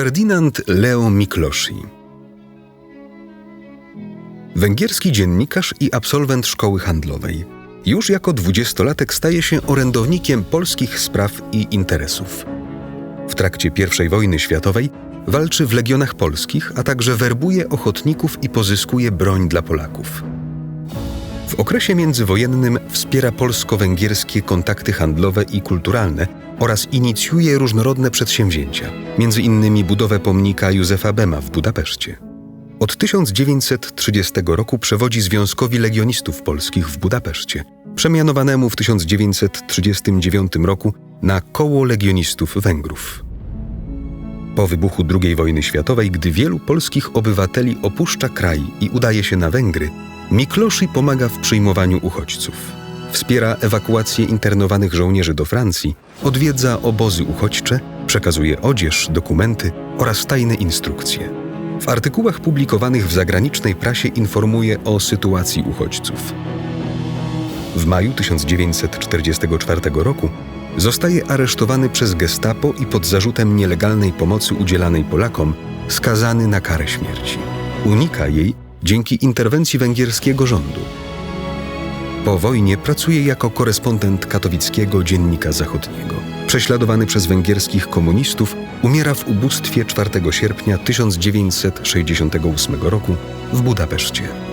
Ferdynand Leo Miklosi Węgierski dziennikarz i absolwent szkoły handlowej. Już jako dwudziestolatek staje się orędownikiem polskich spraw i interesów. W trakcie I wojny światowej walczy w legionach polskich, a także werbuje ochotników i pozyskuje broń dla Polaków. W okresie międzywojennym wspiera polsko-węgierskie kontakty handlowe i kulturalne oraz inicjuje różnorodne przedsięwzięcia, między innymi budowę pomnika Józefa Bema w Budapeszcie. Od 1930 roku przewodzi Związkowi Legionistów Polskich w Budapeszcie, przemianowanemu w 1939 roku na Koło Legionistów Węgrów. Po wybuchu II wojny światowej, gdy wielu polskich obywateli opuszcza kraj i udaje się na Węgry, Mikloszy pomaga w przyjmowaniu uchodźców. Wspiera ewakuację internowanych żołnierzy do Francji, odwiedza obozy uchodźcze, przekazuje odzież, dokumenty oraz tajne instrukcje. W artykułach publikowanych w zagranicznej prasie informuje o sytuacji uchodźców. W maju 1944 roku zostaje aresztowany przez Gestapo i pod zarzutem nielegalnej pomocy udzielanej Polakom skazany na karę śmierci. Unika jej dzięki interwencji węgierskiego rządu. Po wojnie pracuje jako korespondent katowickiego Dziennika Zachodniego. Prześladowany przez węgierskich komunistów, umiera w ubóstwie 4 sierpnia 1968 roku w Budapeszcie.